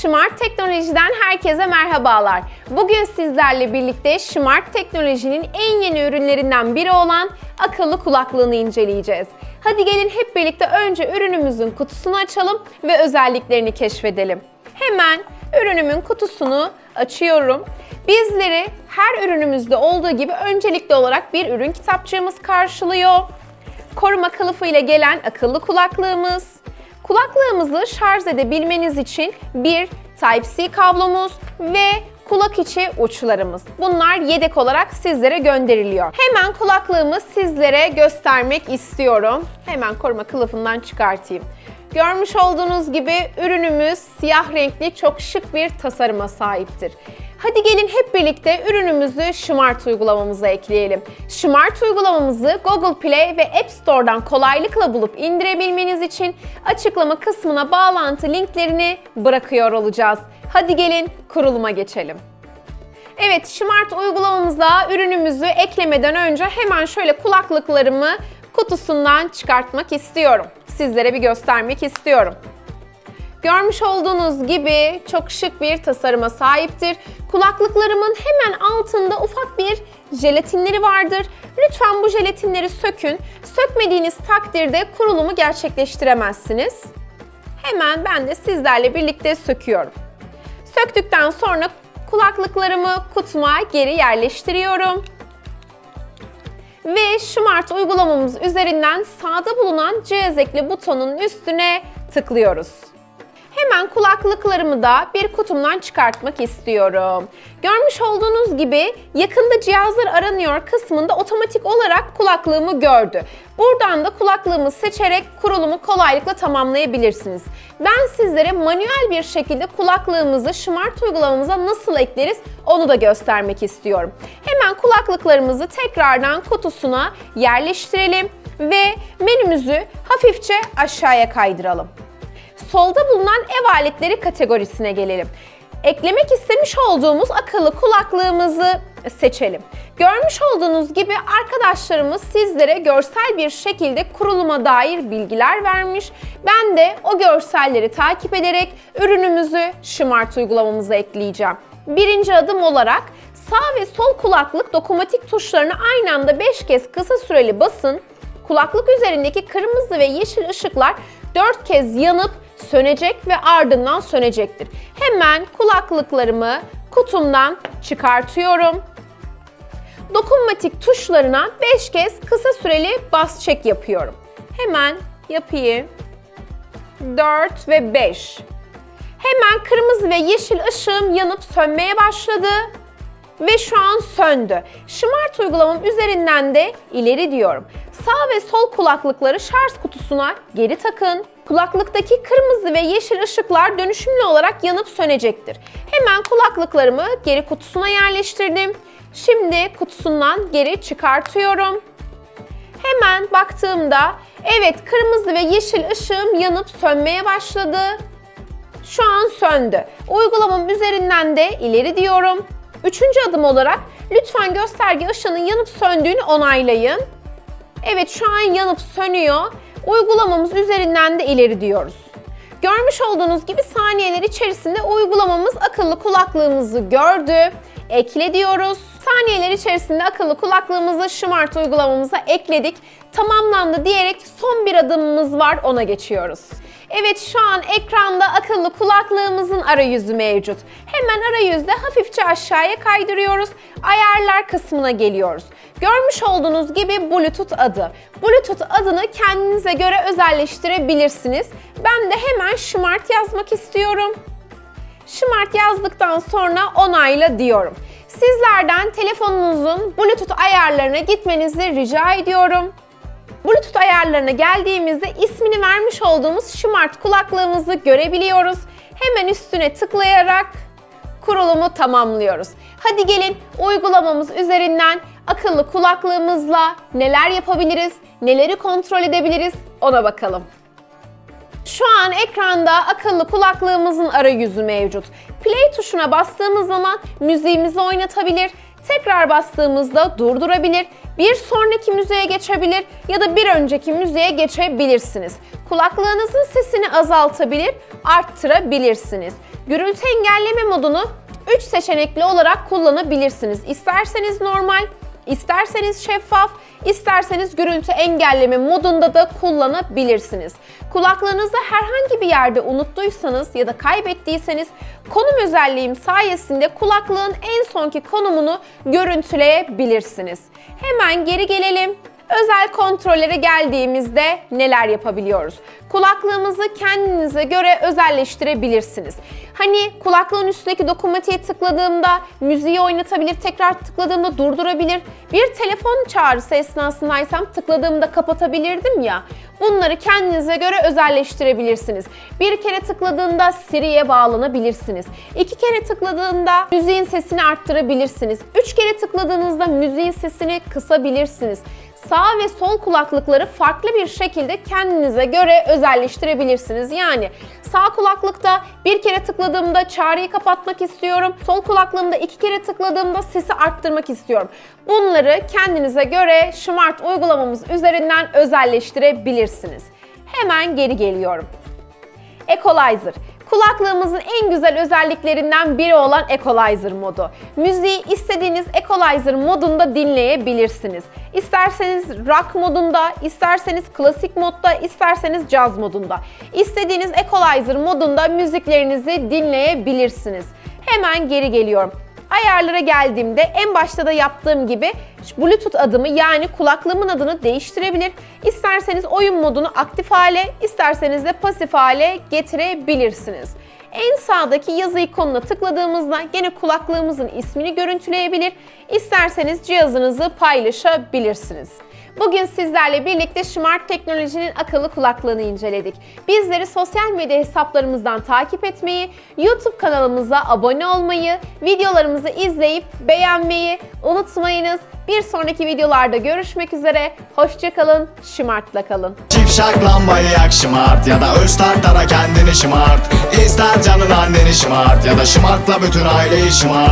Smart Teknoloji'den herkese merhabalar. Bugün sizlerle birlikte Smart Teknoloji'nin en yeni ürünlerinden biri olan akıllı kulaklığını inceleyeceğiz. Hadi gelin hep birlikte önce ürünümüzün kutusunu açalım ve özelliklerini keşfedelim. Hemen ürünümün kutusunu açıyorum. Bizleri her ürünümüzde olduğu gibi öncelikli olarak bir ürün kitapçığımız karşılıyor. Koruma kılıfı ile gelen akıllı kulaklığımız, Kulaklığımızı şarj edebilmeniz için bir Type-C kablomuz ve kulak içi uçlarımız. Bunlar yedek olarak sizlere gönderiliyor. Hemen kulaklığımı sizlere göstermek istiyorum. Hemen koruma kılıfından çıkartayım. Görmüş olduğunuz gibi ürünümüz siyah renkli çok şık bir tasarıma sahiptir. Hadi gelin hep birlikte ürünümüzü Smart uygulamamıza ekleyelim. Smart uygulamamızı Google Play ve App Store'dan kolaylıkla bulup indirebilmeniz için açıklama kısmına bağlantı linklerini bırakıyor olacağız. Hadi gelin kuruluma geçelim. Evet, Smart uygulamamıza ürünümüzü eklemeden önce hemen şöyle kulaklıklarımı kutusundan çıkartmak istiyorum. Sizlere bir göstermek istiyorum. Görmüş olduğunuz gibi çok şık bir tasarıma sahiptir. Kulaklıklarımın hemen altında ufak bir jelatinleri vardır. Lütfen bu jelatinleri sökün. Sökmediğiniz takdirde kurulumu gerçekleştiremezsiniz. Hemen ben de sizlerle birlikte söküyorum. Söktükten sonra kulaklıklarımı kutuma geri yerleştiriyorum. Ve Smart uygulamamız üzerinden sağda bulunan cihaz ekli butonun üstüne tıklıyoruz. Hemen kulaklıklarımı da bir kutumdan çıkartmak istiyorum. Görmüş olduğunuz gibi yakında cihazlar aranıyor kısmında otomatik olarak kulaklığımı gördü. Buradan da kulaklığımı seçerek kurulumu kolaylıkla tamamlayabilirsiniz. Ben sizlere manuel bir şekilde kulaklığımızı Smart uygulamamıza nasıl ekleriz onu da göstermek istiyorum. Hemen kulaklıklarımızı tekrardan kutusuna yerleştirelim ve menümüzü hafifçe aşağıya kaydıralım solda bulunan ev aletleri kategorisine gelelim. Eklemek istemiş olduğumuz akıllı kulaklığımızı seçelim. Görmüş olduğunuz gibi arkadaşlarımız sizlere görsel bir şekilde kuruluma dair bilgiler vermiş. Ben de o görselleri takip ederek ürünümüzü Smart uygulamamıza ekleyeceğim. Birinci adım olarak sağ ve sol kulaklık dokunmatik tuşlarını aynı anda 5 kez kısa süreli basın. Kulaklık üzerindeki kırmızı ve yeşil ışıklar 4 kez yanıp sönecek ve ardından sönecektir. Hemen kulaklıklarımı kutumdan çıkartıyorum. Dokunmatik tuşlarına 5 kez kısa süreli bas çek yapıyorum. Hemen yapayım. 4 ve 5. Hemen kırmızı ve yeşil ışığım yanıp sönmeye başladı ve şu an söndü. Smart uygulamam üzerinden de ileri diyorum. Sağ ve sol kulaklıkları şarj kutusuna geri takın. Kulaklıktaki kırmızı ve yeşil ışıklar dönüşümlü olarak yanıp sönecektir. Hemen kulaklıklarımı geri kutusuna yerleştirdim. Şimdi kutusundan geri çıkartıyorum. Hemen baktığımda evet kırmızı ve yeşil ışığım yanıp sönmeye başladı. Şu an söndü. Uygulamam üzerinden de ileri diyorum. Üçüncü adım olarak lütfen gösterge ışığının yanıp söndüğünü onaylayın. Evet şu an yanıp sönüyor. Uygulamamız üzerinden de ileri diyoruz. Görmüş olduğunuz gibi saniyeler içerisinde uygulamamız akıllı kulaklığımızı gördü. Ekle diyoruz. Saniyeler içerisinde akıllı kulaklığımızı Smart uygulamamıza ekledik. Tamamlandı diyerek son bir adımımız var ona geçiyoruz. Evet şu an ekranda akıllı kulaklığımızın arayüzü mevcut. Hemen arayüzde hafifçe aşağıya kaydırıyoruz. Ayarlar kısmına geliyoruz. Görmüş olduğunuz gibi Bluetooth adı. Bluetooth adını kendinize göre özelleştirebilirsiniz. Ben de hemen Smart yazmak istiyorum. Smart yazdıktan sonra onayla diyorum. Sizlerden telefonunuzun Bluetooth ayarlarına gitmenizi rica ediyorum. Bluetooth ayarlarına geldiğimizde ismini vermiş olduğumuz Smart kulaklığımızı görebiliyoruz. Hemen üstüne tıklayarak kurulumu tamamlıyoruz. Hadi gelin uygulamamız üzerinden akıllı kulaklığımızla neler yapabiliriz, neleri kontrol edebiliriz ona bakalım. Şu an ekranda akıllı kulaklığımızın arayüzü mevcut. Play tuşuna bastığımız zaman müziğimizi oynatabilir, tekrar bastığımızda durdurabilir, bir sonraki müziğe geçebilir ya da bir önceki müziğe geçebilirsiniz. Kulaklığınızın sesini azaltabilir, arttırabilirsiniz. Gürültü engelleme modunu 3 seçenekli olarak kullanabilirsiniz. İsterseniz normal, isterseniz şeffaf, isterseniz gürültü engelleme modunda da kullanabilirsiniz. Kulaklığınızı herhangi bir yerde unuttuysanız ya da kaybettiyseniz konum özelliğim sayesinde kulaklığın en sonki konumunu görüntüleyebilirsiniz. Hemen geri gelelim. Özel kontrollere geldiğimizde neler yapabiliyoruz? Kulaklığımızı kendinize göre özelleştirebilirsiniz. Hani kulaklığın üstündeki dokunmatiğe tıkladığımda müziği oynatabilir, tekrar tıkladığımda durdurabilir. Bir telefon çağrısı esnasındaysam tıkladığımda kapatabilirdim ya. Bunları kendinize göre özelleştirebilirsiniz. Bir kere tıkladığında Siri'ye bağlanabilirsiniz. İki kere tıkladığında müziğin sesini arttırabilirsiniz. Üç kere tıkladığınızda müziğin sesini kısabilirsiniz sağ ve sol kulaklıkları farklı bir şekilde kendinize göre özelleştirebilirsiniz. Yani sağ kulaklıkta bir kere tıkladığımda çağrıyı kapatmak istiyorum. Sol kulaklığımda iki kere tıkladığımda sesi arttırmak istiyorum. Bunları kendinize göre Smart uygulamamız üzerinden özelleştirebilirsiniz. Hemen geri geliyorum. Equalizer. Kulaklığımızın en güzel özelliklerinden biri olan Equalizer modu. Müziği istediğiniz Equalizer modunda dinleyebilirsiniz. İsterseniz rock modunda, isterseniz klasik modda, isterseniz caz modunda. İstediğiniz Equalizer modunda müziklerinizi dinleyebilirsiniz. Hemen geri geliyorum. Ayarlara geldiğimde en başta da yaptığım gibi Bluetooth adımı yani kulaklığımın adını değiştirebilir. İsterseniz oyun modunu aktif hale, isterseniz de pasif hale getirebilirsiniz. En sağdaki yazı ikonuna tıkladığımızda gene kulaklığımızın ismini görüntüleyebilir. İsterseniz cihazınızı paylaşabilirsiniz. Bugün sizlerle birlikte Smart Teknoloji'nin akıllı kulaklığını inceledik. Bizleri sosyal medya hesaplarımızdan takip etmeyi, YouTube kanalımıza abone olmayı, videolarımızı izleyip beğenmeyi unutmayınız. Bir sonraki videolarda görüşmek üzere. Hoşçakalın, Smart'la kalın. Şipşak lambayı yak şımart Ya da öz tartara kendini şımart İster canın anneni şımart Ya da şımartla bütün aileyi şımart